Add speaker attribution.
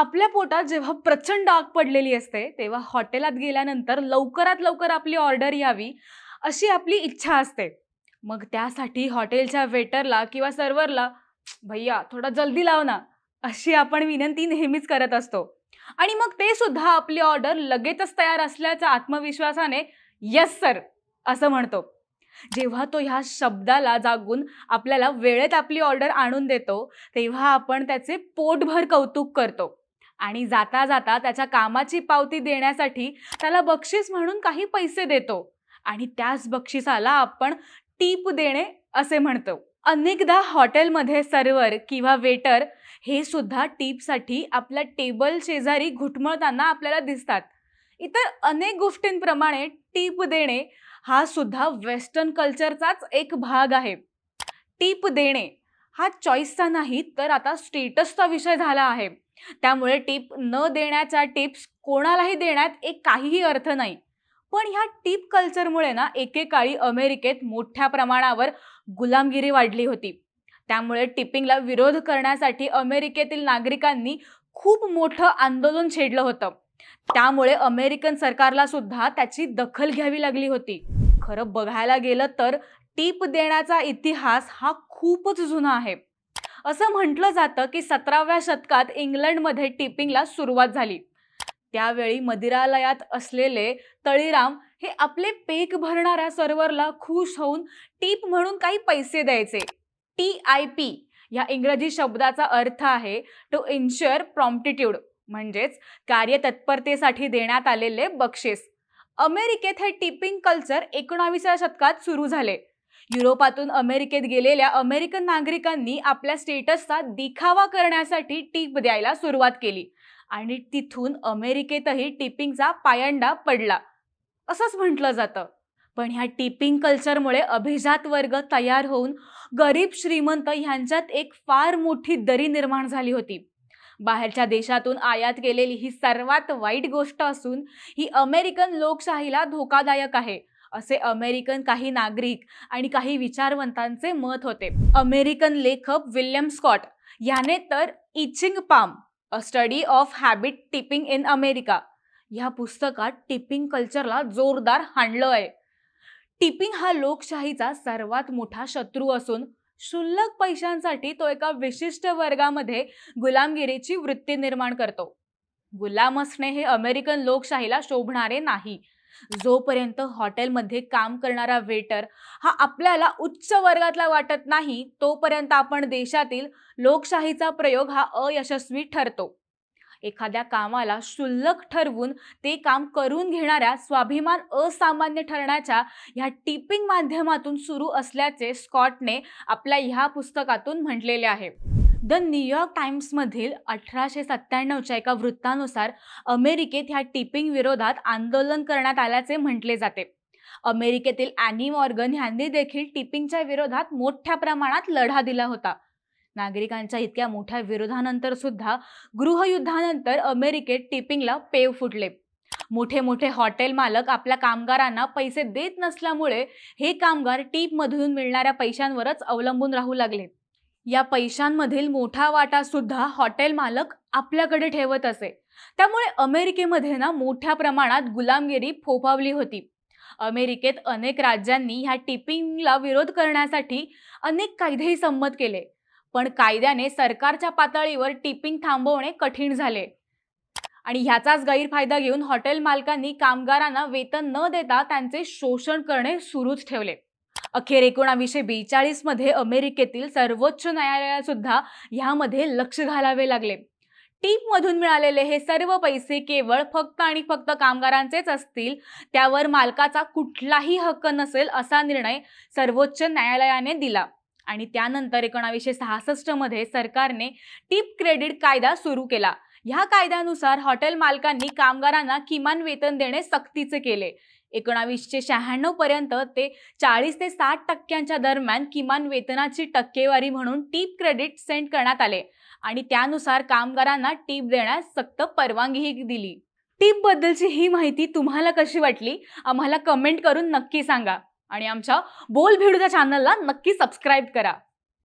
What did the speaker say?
Speaker 1: आपल्या पोटात जेव्हा प्रचंड आग पडलेली असते तेव्हा हॉटेलात गेल्यानंतर लवकरात लवकर आपली ऑर्डर यावी अशी आपली इच्छा असते. मग त्यासाठी हॉटेलच्या वेटरला किंवा सर्व्हरला भैया थोडा जल्दी लाव ना अशी आपण विनंती नेहमीच करत असतो. आणि मग ते सुद्धा आपली ऑर्डर लगेचच तयार असल्याच्या आत्मविश्वासाने यस सर असं म्हणतो. जेव्हा तो ह्या शब्दाला जागून आपल्याला वेळेत आपली ऑर्डर आणून देतो तेव्हा आपण त्याचे पोटभर कौतुक करतो. आणि जाता जाता त्याच्या कामाची पावती देण्यासाठी त्याला बक्षीस म्हणून काही पैसे देतो. आणि त्याच बक्षिसाला आपण टीप देणे असे म्हणतो. अनेकदा हॉटेलमध्ये सर्वर किंवा वेटर हे सुद्धा टीपसाठी आपल्या टेबल शेजारी घुटमळताना आपल्याला दिसतात. इतर अनेक गोष्टींप्रमाणे टीप देणे हा सुद्धा वेस्टर्न कल्चरचाच एक भाग आहे. टीप देणे हा चॉईसचा नाही तर आता स्टेटसचा विषय झाला आहे. त्यामुळे टीप न देण्याच्या टिप्स कोणालाही देण्यात एक काहीही अर्थ नाही. पण ह्या टीप कल्चरमुळे ना एकेकाळी अमेरिकेत मोठ्या प्रमाणावर गुलामगिरी वाढली होती. त्यामुळे टिपिंगला विरोध करण्यासाठी अमेरिकेतील नागरिकांनी खूप मोठं आंदोलन छेडलं होतं. त्यामुळे अमेरिकन सरकारला सुद्धा त्याची दखल घ्यावी लागली होती. खरं बघायला गेलं तर टीप देण्याचा इतिहास हा खूपच जुना आहे. असं म्हटलं जातं की सतराव्या शतकात इंग्लंडमध्ये टिपिंगला सुरुवात झाली. त्यावेळी मदिरालयात असलेले तळीराम हे आपले पेक भरणाऱ्या सर्व्हरला खुश होऊन टीप म्हणून काही पैसे द्यायचे. टी आय पी या इंग्रजी शब्दाचा अर्थ आहे टू इन्शुअर प्रॉम्प्टिट्यूड म्हणजेच कार्यतत्परतेसाठी देण्यात आलेले बक्षीस. अमेरिकेत हे टिपिंग कल्चर एकोणावीसव्या शतकात सुरू झाले. युरोपातून अमेरिकेत गेलेल्या अमेरिकन नागरिकांनी आपल्या स्टेटसचा दिखावा करण्यासाठी टीप द्यायला सुरुवात केली. आणि तिथून अमेरिकेतही टिपिंगचा पायंडा पडला. असंच म्हटलं जातं. पण ह्या टिपिंग कल्चरमुळे अभिजात वर्ग तयार होऊन गरीब श्रीमंत ह्यांच्यात एक फार मोठी दरी निर्माण झाली होती. बाहेरच्या देशातून आयात केलेली ही सर्वात वाईट गोष्ट असून ही अमेरिकन लोकशाहीला धोकादायक आहे. असे अमेरिकन काही नागरिक आणि काही विचारवंतांचे मत होते. अमेरिकन लेखक विल्यम स्कॉट याने तर itching palm a study of habit tipping in America ह्या पुस्तकात टिपिंग कल्चरला जोरदार हाणलं आहे टिपिंग हा लोकशाहीचा सर्वात मोठा शत्रू असून क्षुल्लक पैशांसाठी तो एका विशिष्ट वर्गामध्ये गुलामगिरीची वृत्ती निर्माण करतो. गुलाम असणे हे अमेरिकन लोकशाहीला शोभणारे नाही. जोपर्यंत हॉटेलमध्ये काम करणारा वेटर हा आपल्याला उच्च वर्गातला वाटत नाही तोपर्यंत आपण देशातील लोकशाहीचा प्रयोग हा अयशस्वी ठरतो. एखाद्या कामाला क्षुल्लक ठरवून ते काम करून घेणाऱ्या स्वाभिमान असामान्य ठरण्याच्या ह्या टिपिंग माध्यमातून सुरू असल्याचे स्कॉटने आपल्या ह्या पुस्तकातून म्हटलेले आहे. द न्यूयॉर्क टाइम्समधील अठराशे सत्त्याण्णवच्या एका वृत्तानुसार अमेरिकेत ह्या टिपिंग विरोधात आंदोलन करण्यात आल्याचे म्हटले जाते. अमेरिकेतील अॅनी मॉर्गन यांनी देखील टिपिंगच्या विरोधात मोठ्या प्रमाणात लढा दिला होता. नागरिकांच्या इतक्या मोठ्या विरोधानंतर सुद्धा गृहयुद्धानंतर अमेरिकेत टिपिंगला पेव फुटले. मोठे मोठे हॉटेल मालक आपल्या कामगारांना पैसे देत नसल्यामुळे हे कामगार टीपमधून मिळणाऱ्या पैशांवरच अवलंबून राहू लागले. या पैशांमधील मोठा वाटा सुद्धा हॉटेल मालक आपल्याकडे ठेवत असे. त्यामुळे अमेरिकेमध्ये ना मोठ्या प्रमाणात गुलामगिरी फोफावली होती. अमेरिकेत अनेक राज्यांनी ह्या टिपिंगला विरोध करण्यासाठी अनेक कायदेही संमत केले. पण कायद्याने सरकारच्या पातळीवर टिपिंग थांबवणे कठीण झाले. आणि ह्याचाच गैरफायदा घेऊन हॉटेल मालकांनी कामगारांना वेतन न देता त्यांचे शोषण करणे सुरूच ठेवले. अखेर एकोणावीसशे बेचाळीसमध्ये अमेरिकेतील सर्वोच्च न्यायालयात सुद्धा ह्यामध्ये लक्ष घालावे लागले. टीप मधून मिळालेले हे सर्व पैसे केवळ फक्त आणि फक्त कामगारांचेच असतील त्यावर मालकाचा कुठलाही हक्क नसेल असा निर्णय सर्वोच्च न्यायालयाने दिला. आणि त्यानंतर एकोणावीसशे सहासष्टमध्ये सरकारने टीप क्रेडिट कायदा सुरू केला. ह्या कायद्यानुसार हॉटेल मालकांनी कामगारांना किमान वेतन देणे सक्तीचे केले. एकोणावीसशे शहाण्णव पर्यंत ते चाळीस ते साठ टक्क्यांच्या दरम्यान किमान वेतनाची टक्केवारी म्हणून टीप क्रेडिट सेंड करण्यात आले. आणि त्यानुसार कामगारांना टीप देण्यास सक्त परवानगीही दिली. टीप बद्दलची ही माहिती तुम्हाला कशी वाटली? आम्हाला कमेंट करून नक्की सांगा. आणि आमच्या बोल भिडूच्या चॅनलला नक्की सबस्क्राईब करा.